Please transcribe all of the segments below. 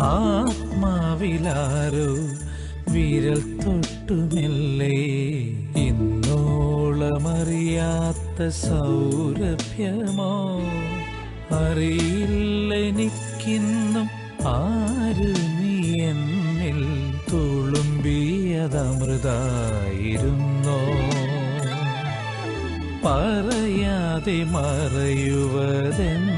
ആത്മാവിലാരോ വിരൽ തൊട്ടുമെല്ലേ? ഇന്നോളമറിയാത്ത സൗരഭ്യമോ? അറിയില്ലെനിക്കിന്നും ആര് നീ എന്നിൽ തുളുമ്പിയതമൃതായിരുന്നോ? പറയാതെ മറയുവതെന്തേ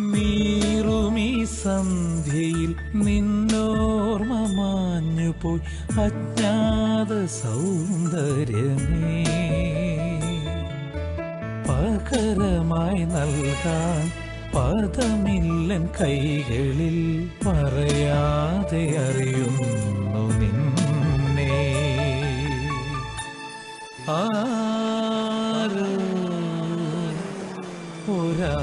നീറുമീ സന്ധ്യയിൽ നിന്നോർമ്മ മാഞ്ഞുപോയി അജ്ഞാത സൗന്ദര്യമേ പകരമായി നൽകാൻ പദമില്ലൻ കൈകളിൽ പറയാതെ അറിയുന്നു നിന്നെ. ആരോ ഒരാ